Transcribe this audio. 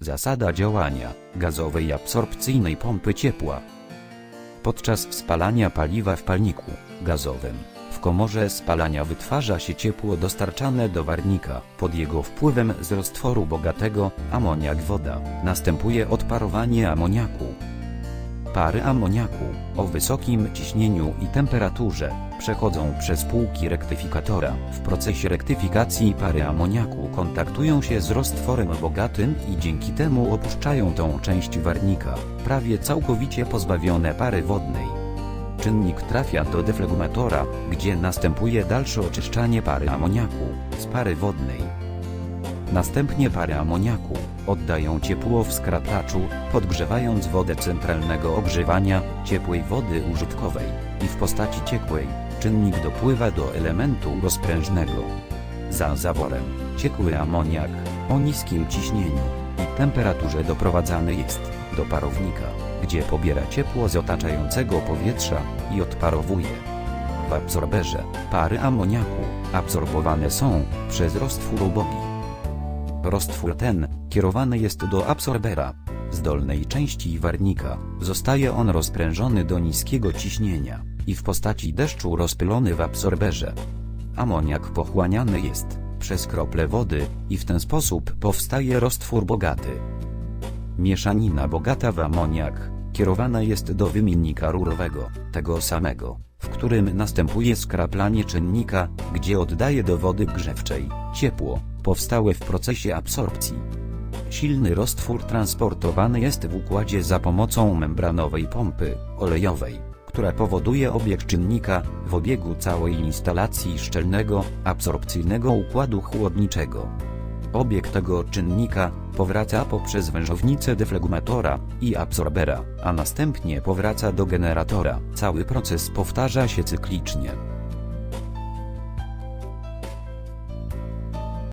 Zasada działania gazowej absorpcyjnej pompy ciepła. Podczas spalania paliwa w palniku gazowym w komorze spalania wytwarza się ciepło dostarczane do warnika. Pod jego wpływem z roztworu bogatego amoniak woda następuje odparowanie amoniaku. Pary amoniaku o wysokim ciśnieniu i temperaturze przechodzą przez półki rektyfikatora. W procesie rektyfikacji pary amoniaku kontaktują się z roztworem bogatym i dzięki temu opuszczają tą część warnika, prawie całkowicie pozbawione pary wodnej. Czynnik trafia do deflegmatora, gdzie następuje dalsze oczyszczanie pary amoniaku z pary wodnej. Następnie pary amoniaku oddają ciepło w skrapaczu, podgrzewając wodę centralnego ogrzewania, ciepłej wody użytkowej i w postaci ciekłej, czynnik dopływa do elementu rozprężnego. Za zaworem, ciekły amoniak o niskim ciśnieniu i temperaturze doprowadzany jest do parownika, gdzie pobiera ciepło z otaczającego powietrza i odparowuje. W absorberze pary amoniaku absorbowane są przez roztwór ubogi. Roztwór ten kierowany jest do absorbera. Z dolnej części warnika zostaje on rozprężony do niskiego ciśnienia i w postaci deszczu rozpylony w absorberze. Amoniak pochłaniany jest przez krople wody i w ten sposób powstaje roztwór bogaty. Mieszanina bogata w amoniak kierowana jest do wymiennika rurowego, tego samego, w którym następuje skraplanie czynnika, gdzie oddaje do wody grzewczej ciepło powstałe w procesie absorpcji. Silny roztwór transportowany jest w układzie za pomocą membranowej pompy olejowej, która powoduje obieg czynnika w obiegu całej instalacji szczelnego, absorpcyjnego układu chłodniczego. Obieg tego czynnika powraca poprzez wężownicę deflegmatora i absorbera, a następnie powraca do generatora. Cały proces powtarza się cyklicznie.